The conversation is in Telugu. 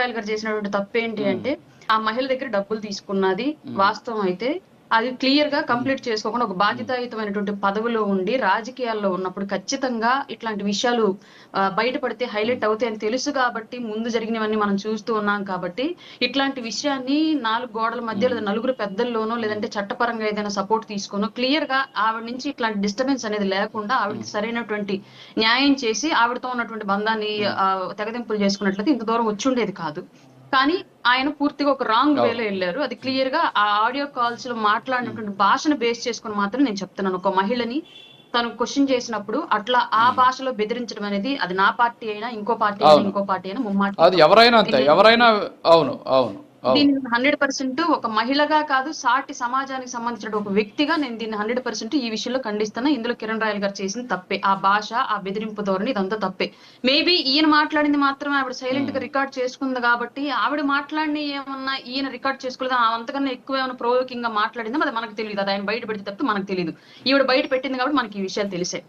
రాయల్ గారు చేసినటువంటి తప్పు ఏంటి అంటే ఆ మహిళ దగ్గర డబ్బులు తీసుకున్నది వాస్తవం అయితే అది క్లియర్గా కంప్లీట్ చేసుకోకుండా ఒక బాధ్యతాయుతమైనటువంటి పదవిలో ఉండి రాజకీయాల్లో ఉన్నప్పుడు ఖచ్చితంగా ఇట్లాంటి విషయాలు బయటపడితే హైలైట్ అవుతాయని తెలుసు కాబట్టి ముందు జరిగినవన్నీ మనం చూస్తూ ఉన్నాం కాబట్టి ఇట్లాంటి విషయాన్ని నాలుగు గోడల మధ్య లేదా నలుగురు పెద్దల్లోనో లేదంటే చట్టపరంగా ఏదైనా సపోర్ట్ తీసుకోనో క్లియర్గా ఆవిడ నుంచి ఇట్లాంటి డిస్టర్బెన్స్ అనేది లేకుండా ఆవిడకి సరైనటువంటి న్యాయం చేసి ఆవిడతో ఉన్నటువంటి బంధాన్ని తెగదింపులు చేసుకున్నట్లయితే ఇంత దూరం వచ్చి ఉండేది కాదు. కానీ ఆయన పూర్తిగా ఒక రాంగ్ వేలో వెళ్ళారు. అది క్లియర్గా ఆ ఆడియో కాల్స్లో మాట్లాడినటువంటి భాషను బేస్ చేసుకుని మాత్రం నేను చెప్తున్నాను. ఒక మహిళని తను క్వశ్చన్ చేసినప్పుడు అట్లా ఆ భాషలో బెదిరించడం అనేది అది నా పార్టీ అయినా ఇంకో పార్టీ అయినా. ఇంకో పార్టీ అయినా ముమ్మాటి అది ఎవరైనా అంతే. ఎవరైనా అవును అవును. దీన్ని హండ్రెడ్ పర్సెంట్ ఒక మహిళగా కాదు సాటి సమాజానికి సంబంధించిన ఒక వ్యక్తిగా నేను దీన్ని హండ్రెడ్ పర్సెంట్ ఈ విషయంలో ఖండిస్తున్నా. ఇందులో కిరణ్ రాయల్ గారు చేసిన తప్పే. ఆ భాష ఆ బెదిరింపు ధోరణి ఇదంతా తప్పే. మేబీ ఈయన మాట్లాడింది మాత్రం ఆవిడ సైలెంట్గా రికార్డ్ చేసుకుంది కాబట్టి ఆవిడ మాట్లాడిన ఏమన్నా ఈయన రికార్డ్ చేసుకోలేదు? అంతకన్నా ఎక్కువ ఏమైనా ప్రోవోకింగ్గా మాట్లాడిందో? అది మనకు తెలియదు అది ఆయన బయట పెడితే తప్ప మనకు తెలియదు ఈవిడ బయట పెట్టింది కాబట్టి మనకి ఈ విషయాలు తెలిసే.